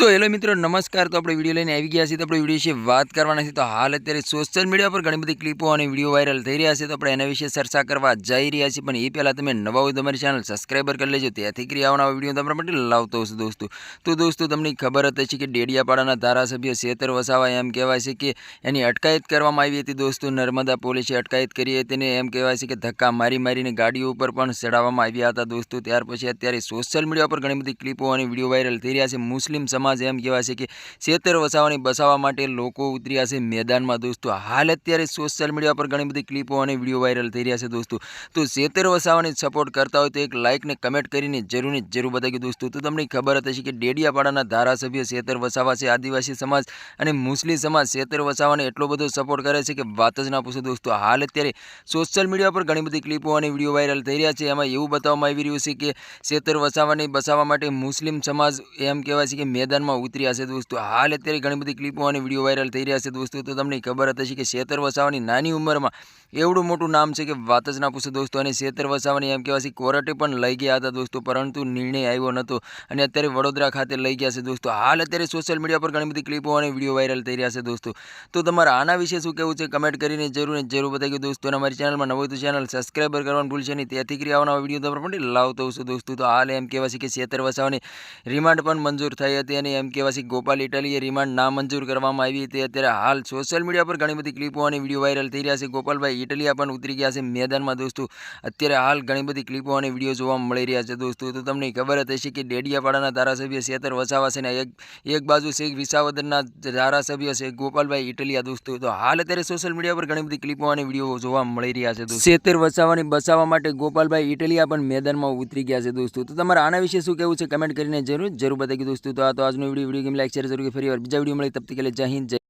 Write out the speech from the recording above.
તો હેલો મિત્રો, નમસ્કાર. તો આપણે વીડિયો લઈને આવી ગયા છીએ. તો આપણે વીડિયો વિશે વાત કરવાના છે તો હાલ અત્યારે સોશિયલ મીડિયા પર ઘણી બધી ક્લિપો અને વીડિયો વાયરલ થઈ રહ્યા છે. તો આપણે એના વિશે ચર્ચા કરવા જઈ રહ્યા છીએ. પણ એ પહેલાં તમે નવા હોય તમારી ચેનલ સબસ્ક્રાઈબર કરી લેજો. ત્યાંથી કરી આવવાના વીડિયો તમારા માટે લાવતો હશે દોસ્તો. તો દોસ્તો, તમને ખબર હતી હશે કે ડેડિયાપાડાના ધારાસભ્ય શેતર વસાવા એમ કહેવાય છે કે એની અટકાયત કરવામાં આવી હતી દોસ્તો. નર્મદા પોલીસે અટકાયત કરી હતી ને એમ કહેવાય છે કે ધક્કા મારી મારીને ગાડીઓ ઉપર પણ ચડાવવામાં આવ્યા હતા દોસ્તો. ત્યાર પછી અત્યારે સોશિયલ મીડિયા પર ઘણી બધી ક્લિપો અને વીડિયો વાયરલ થઈ રહ્યા છે. મુસ્લિમ સમાજ એમ કહેવાય છે કે છેતર વસાવાની બસાવવા માટે લોકો ઉતર્યા છે મેદાનમાં. દોસ્તો, હાલ અત્યારે સોશિયલ મીડિયા પર ઘણી બધી ક્લિપો અને વીડિયો વાયરલ થઈ રહ્યા છે દોસ્તો. તો છેતર વસાવાની સપોર્ટ કરતા હોય તો એક લાઇક ને કમેન્ટ કરીને જરૂર ને જરૂર બતાવી દોસ્તો. તો તમને ખબર હતી કે ડેડિયાપાડાના ધારાસભ્ય છેતર વસાવા છે, આદિવાસી સમાજ અને મુસ્લિમ સમાજ છેતર વસાવાને એટલો બધો સપોર્ટ કરે છે કે વાત જ ના પૂછો દોસ્તો. હાલ અત્યારે સોશિયલ મીડિયા પર ઘણી બધી ક્લિપો અને વીડિયો વાયરલ થઈ રહ્યા છે. એમાં એવું બતાવવામાં આવી રહ્યું છે કે છેતર વસાવાની બસાવવા માટે મુસ્લિમ સમાજ એમ કહેવાય છે કે મેદાનમાં ઉતર્યા છે દોસ્તો. હાલ અત્યારે ઘણી બધી ક્લિપો અને વીડિયો વાયરલ થઈ રહ્યા છે દોસ્તો. તો તમને ખબર હતી કે શેતર વસાવાની નાની ઉંમરમાં એવડું મોટું નામ છે કે વાત જ ના પૂછો દોસ્તો. અને શેતર વસાવાની એમ કહેવાય કોર્ટે પણ લઈ ગયા હતા દોસ્તો, પરંતુ નિર્ણય આવ્યો નહોતો અને અત્યારે વડોદરા ખાતે લઈ ગયા છે દોસ્તો. હાલ અત્યારે સોશિયલ મીડિયા પર ઘણી બધી ક્લિપો અને વીડિયો વાયરલ થઈ રહ્યા છે દોસ્તો. તો તમારા આના વિશે શું કહેવું છે? કમેન્ટ કરીને જરૂર ને જરૂર બતાવી દોસ્તો. અને અમારી ચેનલમાં નવું તો ચેનલ સબસ્ક્રાઈબર કરવાનું ભૂલશે નહીં. ત્યાંથી કરી આવવાના વીડિયો તમારા માટે લાવતો હશે દોસ્તો. તો હાલ એમ કહેવાય છે કે શેતર વસાવાની રિમાન્ડ પણ મંજૂર થઈ હતી અને એમ કહેવાય છે ગોપાલ ઇટાલીએ રિમાન્ડ નામંજૂર કરવામાં આવી હતી. અત્યારે હાલ સોશિયલ મીડિયા પર ઘણી બધી ક્લિપો અને વીડિયો વાયરલ થઈ રહ્યા છે. ગોપાલભાઈ, ઇટલીયા પણ ઉતરી ગયા છે મેદાનમાં દોસ્તો. અત્યારે હાલ ઘણી બધી ક્લિપો અને વીડિયો જોવા મળી રહ્યા છે દોસ્તો. તો તમને ખબર જ હશે કે ડેડિયાપાડાના ધારાસભ્ય શેતર વસાવા છે ને એક એક બાજુ છે વિસાવદરના ધારાસભ્ય છે ગોપાલભાઈ ઇટલીયા દોસ્તો. તો હાલ અત્યારે સોશિયલ મીડિયા પર ઘણી બધી ક્લિપો અને વીડિયો જોવા મળી રહ્યા છે દોસ્તો. શેતર વસાવાની બસાવવા માટે ગોપાલભાઈ ઇટલીયા પણ મેદાનમાં ઉતરી ગયા છે દોસ્તો. તો તમારે આના વિશે શું કહેવું છે? કમેન્ટ કરીને જરૂર જરૂર બતાવી દોસ્તો. તો આ તો આજનો video video game like share જરૂર ફરી વાર. બીજા વીડિયો મળી તબ તક જય હિન્દ, જય